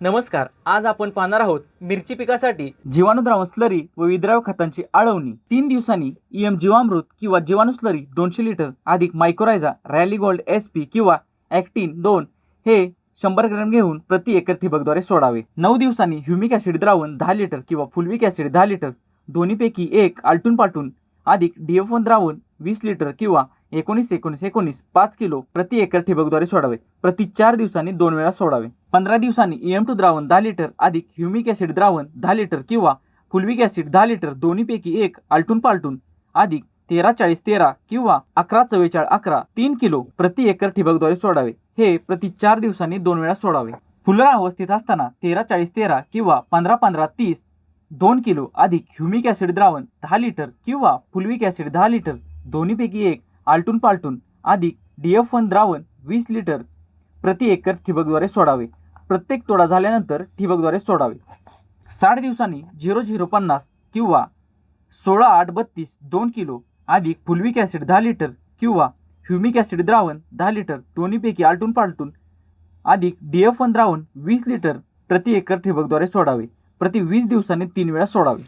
नमस्कार आज आपण पाहणार आहोत मिरची पिकासाठी जीवाणूद्रावण स्लरी व विद्राव्य खतांची आळवणी. तीन दिवसांनी ईएम जीवामृत किंवा जीवाणू स्लरी दोनशे लिटर अधिक mycorrhiza rally gold S P किंवा ॲक्टिन दोन हे शंभर ग्रॅम घेऊन प्रति एकर ठिबकद्वारे सोडावे. नऊ दिवसांनी ह्युमिक ॲसिड द्रावण दहा लिटर किंवा फुलविक ॲसिड दहा लिटर दोन्हीपैकी एक आलटून पालटून अधिक डीएफ वन द्रावण वीस लिटर किंवा एकोणीस एकोणीस एकोणीस. पाच किलो प्रति एकर ठिबकद्वारे सोडावे. प्रति चार दिवसांनी दोन वेळा सोडावे. पंधरा दिवसांनी ईएम टू द्रावण दहा लिटर अधिक ह्युमिक ॲसिड द्रावण दहा लिटर किंवा फुलविक ॲसिड दहा लिटर दोन्हीपैकी एक आलटून पालटून अधिक तेरा चाळीस तेरा किंवा अकरा चव्वेचाळ अकरा तीन किलो प्रति एकर ठिबकद्वारे सोडावे. हे प्रति चार दिवसांनी दोन वेळा सोडावे. फुलरा अवस्थेत असताना तेरा चाळीस तेरा किंवा पंधरा पंधरा तीस दोन किलो अधिक ह्युमिक ॲसिड द्रावण दहा लिटर किंवा फुलविक ॲसिड दहा लिटर दोन्हीपैकी एक आलटून पालटून अधिक डी एफ वन द्रावण वीस लिटर प्रति एकर ठिबकद्वारे सोडावे. प्रत्येक तोडा झाल्यानंतर ठिबकद्वारे सोडावे. साठ दिवसांनी झिरो झिरो पन्नास किंवा सोळा आठ बत्तीस दोन किलो अधिक फुलविक ॲसिड दहा लिटर किंवा ह्युमिक ॲसिड द्रावण दहा लिटर दोन्हीपैकी आलटून पालटून अधिक डी एफ वन द्रावण वीस लिटर प्रति एकर ठिबकद्वारे सोडावे. प्रति वीस दिवसांनी तीन वेळा सोडावे.